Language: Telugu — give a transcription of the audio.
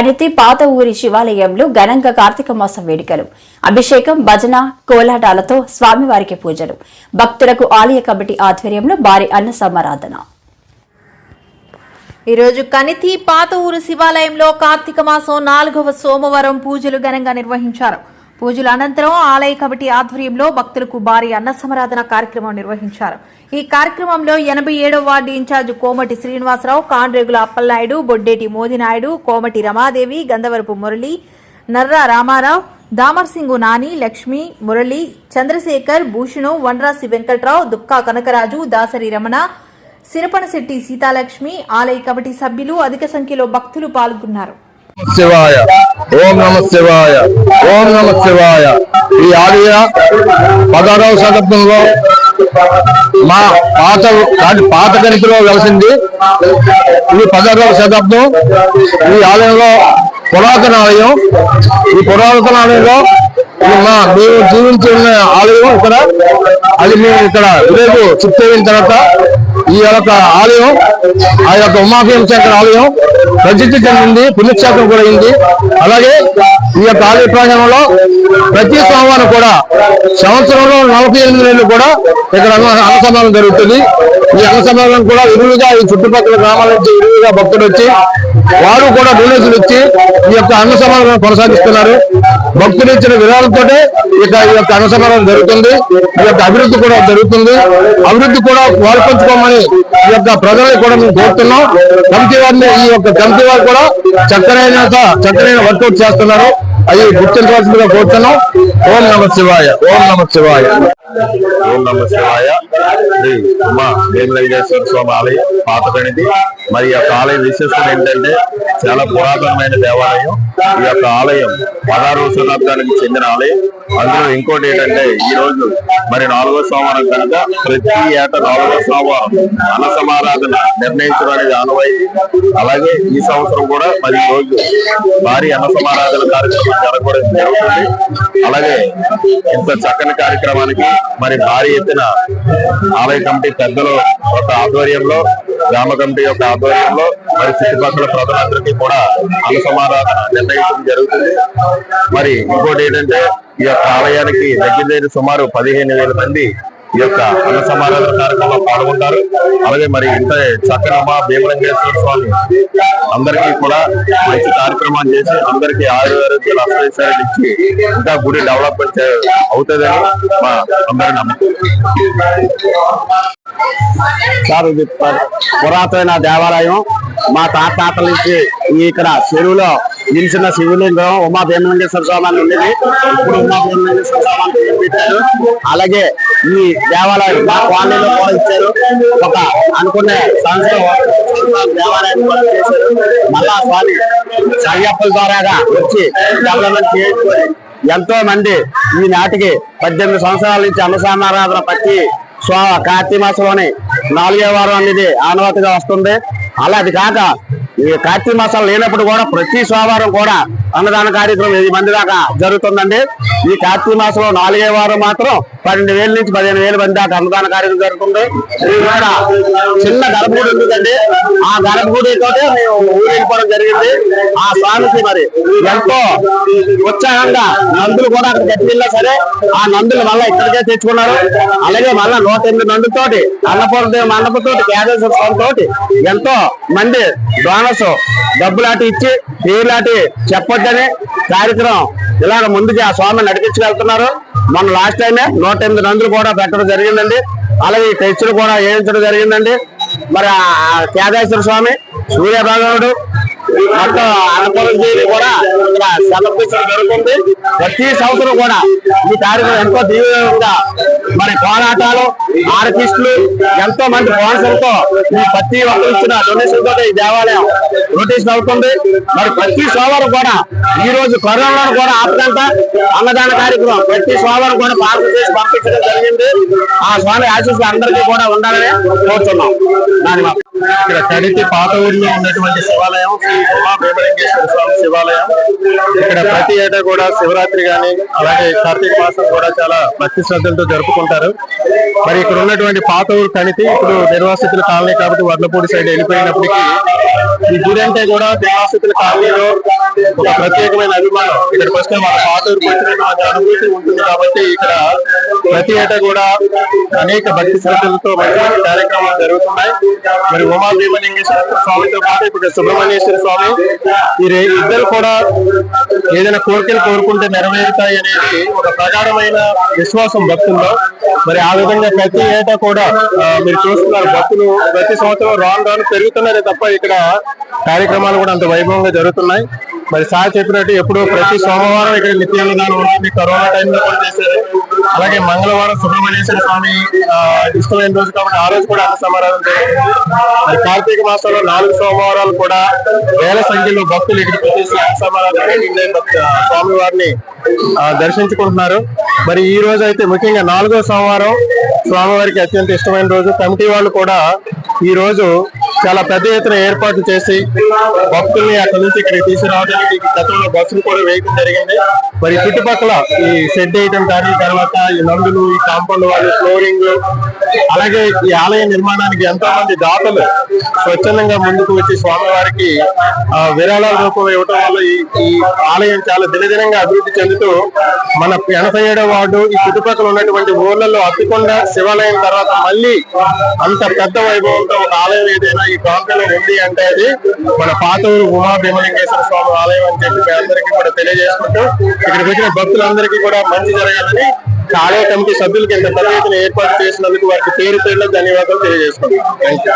కణితి పాత ఊరి శివాలయంలో ఘనంగా కార్తీక మాసం వేడుకలు. అభిషేకం భజన కోలాటాలతో స్వామివారికి పూజలు. భక్తులకు ఆలయ కమిటీ ఆధ్వర్యంలో భారీ అన్న సమారాధన ఈరోజు కనితి పాత ఊరు శివాలయంలో కార్తీక మాసం నాలుగవ సోమవారం పూజలు ఘనంగా నిర్వహించారు. పూజల అనంతరం ఆలయ కమిటీ ఆధ్వర్యంలో భక్తులకు భారీ అన్న సమరాధన కార్యక్రమం నిర్వహించారు. ఈ కార్యక్రమంలో ఎనభై ఏడవ వార్డు ఇన్ఛార్జ్ కోమటి శ్రీనివాసరావు కాండ్రేగుల అప్పలనాయుడు బొడ్డేటి మోదినాయుడు కోమటి రమాదేవి గంధవరపు మురళి నర్రా రామారావు దామర్సింగు నాని లక్ష్మి మురళి చంద్రశేఖర్ భూషణ్ వనరాసి వెంకట్రావు దుక్కా కనకరాజు దాసరి రమణ సిరపనశెట్టి సీతాలక్ష్మి ఆలయ కమిటీ సభ్యులు అధిక సంఖ్యలో భక్తులు పాల్గొన్నారు. శివాయ. ఓం నమ శివాయ ఓం నమ శివాయ. ఈ ఆలయ పదహారవ శతాబ్దంలో మా పాత పాత గణితిలో వెలసింది. ఇది పదహారవ శతాబ్దం ఈ ఆలయంలో పురాతన ఆలయం. ఈ పురాతన ఆలయంలో మా మేము జీవించి ఉన్న ఆలయం ఇక్కడ. అది మేము ఇక్కడ రేపు చుట్టూ తర్వాత ఈ యొక్క ఆలయం ఆ యొక్క ఉమాభయం శంకర ఆలయం ప్రసిద్ధి చెందింది పుణ్యక్షేత్రం కూడా అయింది. అలాగే ఈ యొక్క ఆలయ ప్రాంగణంలో ప్రతి సోమవారం కూడా సంవత్సరంలో నలభై ఎనిమిది నెలలు కూడా ఇక్కడ అన్న అన్నసమానం జరుగుతుంది. ఈ అన్నసమానం కూడా ఇరువుగా ఈ చుట్టుపక్కల గ్రామాల నుంచి ఇరువుగా భక్తులు వచ్చి వారు కూడా డొనేషన్లు ఇచ్చి ఈ యొక్క అన్న కొనసాగిస్తున్నారు. భక్తులు ఇచ్చిన విరాళంతో ఇక ఈ యొక్క అన్న సమాధానం జరుగుతుంది. ఈ యొక్క అభివృద్ధి కూడా జరుగుతుంది. అభివృద్ధి కూడా వారు ఈ యొక్క ప్రజల్ని కూడా మేము కోరుతున్నాం. కమిటీ వారిని ఈ యొక్క కమిటీ వారు కూడా చక్కరైన చక్కరైన వర్కౌట్ చేస్తున్నారు. అవి గుర్తించవలసిందిగా కోరుతున్నాం. ఓం నమ శివాయ ఓం నమ శివాయ. ఓం నమ శివాయ. శ్రీ ఉమా వేమలింగేశ్వర స్వామి ఆలయం పాతబడినది మరి ఈ యొక్క ఆలయం విశేషం ఏంటంటే చాలా పురాతనమైన దేవాలయం. ఈ యొక్క ఆలయం పదహారవ శతాబ్దానికి చెందిన ఆలయం. అందులో ఇంకోటి ఏంటంటే ఈ రోజు మరి నాలుగో సోమవారం కనుక ప్రతి ఏటా నాలుగో సోమవారం అనసమారాధన సమారాధన నిర్ణయించడం అనేది అలాగే ఈ సంవత్సరం కూడా మరి ఈ రోజు భారీ అనసమారాధన కార్యక్రమం జరగడం జరుగుతుంది. అలాగే ఇంత చక్కని కార్యక్రమానికి మరి భారీ ఎత్తున ఆలయ కమిటీ పెద్దలు ఒక ఆధ్వర్యంలో గ్రామ కమిటీ యొక్క ఆధ్వర్యంలో మరి చుట్టుపక్కల ప్రజలందరికీ కూడా అన్న నిర్ణయించడం జరుగుతుంది. మరి ఇంకోటి ఏంటంటే ఈ యొక్క ఆలయానికి దగ్గర దగ్గర సుమారు పదిహేను వేల మంది ఈ యొక్క అన్న సమారాధన కార్యక్రమంలో పాల్గొంటారు. అలాగే మరి ఇంత చక్కనమ్మ భీమలింగేశ్వర స్వామి అందరికీ కూడా మంచి కార్యక్రమాలు చేసి అందరికీ ఆయుర్వేదాలు అష్టైశ్వర్యాలు ఇచ్చి ఇంకా గుడి డెవలప్మెంట్ అవుతుందని మా అందరి నమ్మకం. సార్ ఇది పురాతన దేవాలయం. మా తాత తాతల నుంచి ఇక్కడ చెరువులో నిలిచిన శివలింగం ఉమా భీమలింగేశ్వర స్వామి ఉండేది. ఇప్పుడు ఉమా భీమలింగేశ్వర స్వామి పెట్టారు. అలాగే ఈ దేవాలయం మా కాలనీలో కూడా ఇచ్చారు. ఒక అనుకునే సంవత్సరం దేవాలయాన్ని కూడా చేశారు. మళ్ళా స్వామి సయ్యప్పల ద్వారాగా వచ్చి డెవలప్మెంట్ చేసుకొని ఎంతో మంది ఈ నాటికి పద్దెనిమిది సంవత్సరాల నుంచి అన్నసామారాధన పట్టి సో కార్తీక మాసంలోని నాలుగే వారం అనేది ఆనవాతిగా వస్తుంది. అలా అది కాక ఈ కార్తీక మాసాలు లేనప్పుడు కూడా ప్రతి సోమవారం కూడా అన్నదాన కార్యక్రమం ఎనిమిది మంది దాకా జరుగుతుందండి. ఈ కార్తీక మాసంలో నాలుగే వారం మాత్రం పన్నెండు వేల నుంచి పదిహేను వేల మంది దాకా అన్నదాన కార్యక్రమం జరుగుతుంది. ఇక్కడ చిన్న గర్భగుడి ఉంటుందండి. ఆ గర్భగుడి తోటే మేము ఊరు వెళ్ళిపోవడం జరిగింది. ఆ స్వామికి మరి ఎంతో ఉత్సాహంగా నందులు కూడా అక్కడ గట్టిల్లా సరే ఆ నందులు మళ్ళీ ఇక్కడికే తెచ్చుకున్నారు. అలాగే మళ్ళా నూట ఎనిమిది నందుతోటి అన్నపూర్ణదేవి మండపతోటి కేదేశ్వర స్వామితోటి ఎంతో మంది డోనర్స్ డబ్బులాటి ఇచ్చి పేర్లాటి చెప్పొద్దని కార్యక్రమం ఇలాగ ముందుకి ఆ స్వామిని నడిపించగలుగుతున్నారు. మన లాస్ట్ టైమే నూట ఎనిమిది నందులు కూడా పెట్టడం జరిగిందండి. అలాగే ఈ కూడా వేయించడం జరిగిందండి. మరి ఆ స్వామి సూర్యభగవానుడు మొత్తం అన్నపురం దేవి కూడా ఇక్కడ సెలబ్రేషన్ జరుగుతుంది. ప్రతి సంవత్సరం కూడా ఈ కార్యక్రమం ఎంతో తీవ్రంగా మరి పోరాటాలు ఆర్టిస్టులు ఎంతో మంది స్పాన్సర్తో ఈ ప్రతి ఒక్కరు ఇచ్చిన డొనేషన్ తోటి ఈ దేవాలయం రొటేషన్ అవుతుంది. మరి ప్రతి సోమవారం కూడా ఈ రోజు కరోనా కూడా ఆపకుండా అన్నదాన కార్యక్రమం. ప్రతి సోమవారం కూడా పార్సల్ చేసి పంపించడం జరిగింది. ఆ స్వామి ఆశీస్సులు అందరికీ కూడా ఉండాలని కోరుతున్నాం దాని ఇక్కడ కడితి పాత ఊరిలో ఉన్నటువంటి శివాలయం శ్రీ ఉమా భీమలింగేశ్వర స్వామి శివాలయం ఇక్కడ ప్రతి ఏటా కూడా శివరాత్రి కానీ అలాగే కార్తీక మాసం కూడా చాలా భక్తి శ్రద్ధలతో జరుపుకుంటారు. మరి ఇక్కడ ఉన్నటువంటి పాత ఊరు కణితి ఇప్పుడు నిర్వాసితుల కాలనీ కాబట్టి వడ్లపూడి సైడ్ వెళ్ళిపోయినప్పటికీ ఈ గుడి అంటే కూడా నిర్వాసితుల కాలనీలో ఒక ప్రత్యేకమైన అభిమానం. ఇక్కడికి వస్తే మన పాత ఊరికి వచ్చినటువంటి అనుభూతి ఉంటుంది కాబట్టి ఇక్కడ ప్రతి ఏటా కూడా అనేక భక్తి శ్రద్ధలతో మంచి కార్యక్రమాలు జరుగుతున్నాయి. మరి ఉమా భీమలింగేశ్వర స్వామితో పాటు ఇప్పుడు సుబ్రహ్మణ్యేశ్వర స్వామి ఈ ఇద్దరు కూడా ఏదైనా కోరికలు కోరుకుంటే నెరవేరుతాయి అనేది ఒక ప్రగాఢమైన విశ్వాసం భక్తుల్లో. మరి ఆ విధంగా ప్రతి ఏటా కూడా మీరు చూస్తున్నారు భక్తులు ప్రతి సంవత్సరం రాను రాను పెరుగుతున్నారే తప్ప ఇక్కడ కార్యక్రమాలు కూడా అంత వైభవంగా జరుగుతున్నాయి. మరి సార్ చెప్పినట్టు ఎప్పుడు ప్రతి సోమవారం ఇక్కడ నిత్యాన్నదానం ఉంటుంది. కరోనా టైంలో కూడా చేశారు. అలాగే మంగళవారం సుబ్రహ్మణ్యేశ్వర స్వామి ఇష్టమైన రోజు కాబట్టి ఆ రోజు కూడా అన్న సమారాధన జరుగుతుంది మరి కార్తీక మాసంలో నాలుగు సోమవారాలు కూడా వేల సంఖ్యలో భక్తులు ఇక్కడికి వచ్చేసి అన్న సమారాధన స్వామి వారిని దర్శించుకుంటున్నారు. మరి ఈ రోజు అయితే ముఖ్యంగా నాలుగో సోమవారం స్వామివారికి అత్యంత ఇష్టమైన రోజు. కమిటీ వాళ్ళు కూడా ఈ రోజు చాలా పెద్ద ఎత్తున ఏర్పాట్లు చేసి భక్తుల్ని అక్కడి నుంచి ఇక్కడికి తీసుకురావడానికి గతంలో బస్సులు కూడా వేయడం జరిగింది. మరి చుట్టుపక్కల ఈ షెడ్ వేయడం కానీ తర్వాత ఈ నందులు ఈ కాంపౌండ్ వాళ్ళు ఫ్లోరింగ్ అలాగే ఈ ఆలయ నిర్మాణానికి ఎంతో మంది దాతలు స్వచ్ఛందంగా ముందుకు వచ్చి స్వామివారికి ఆ, విరాళాల రూపం ఇవ్వటం వల్ల ఈ ఆలయం చాలా దినదినంగా అభివృద్ధి చెందుతూ మన ఎనభై ఏడవ వార్డు ఈ చుట్టుపక్కల ఉన్నటువంటి ఊర్లలో అత్తికొండ శివాలయం తర్వాత మళ్ళీ అంత పెద్ద వైభవంతో ఒక ఆలయం ఏదైనా ఈ ప్రాంతంలో ఉంది అంటే అది మన పాత ఊరు ఉమా భీమలింగేశ్వర స్వామి ఆలయం అని చెప్పి మీ అందరికీ కూడా తెలియజేసుకుంటూ ఇక్కడికి వచ్చిన భక్తులందరికీ కూడా మంచి జరగాలని ఆలయ కమిటీ సభ్యులకి ఇంత పెద్ద ఏర్పాటు చేసినందుకు వారికి పేరు పేరులో ధన్యవాదాలు తెలియజేసుకుంటాం థ్యాంక్